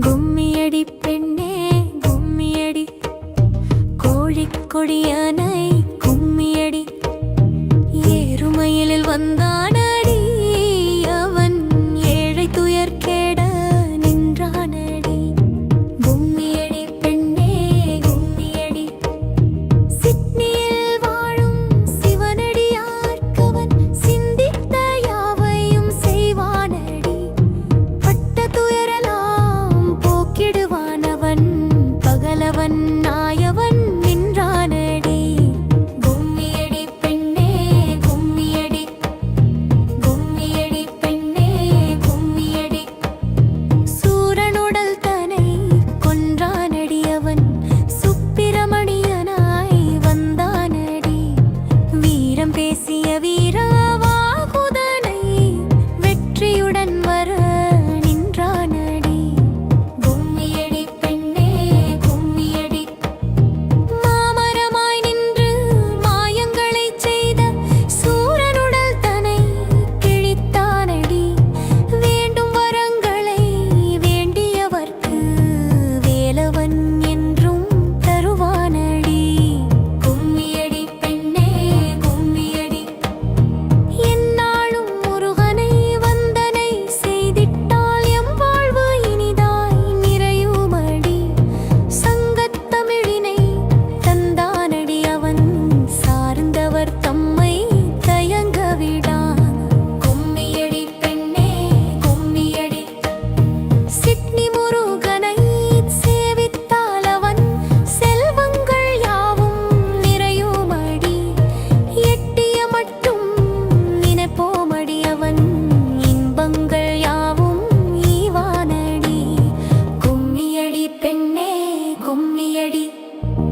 கும்மியடி பெண்ணே கும்மியடி. கோழிக்கொடியானை கும்மியடி. ஏறுமயிலில் வந்தான you.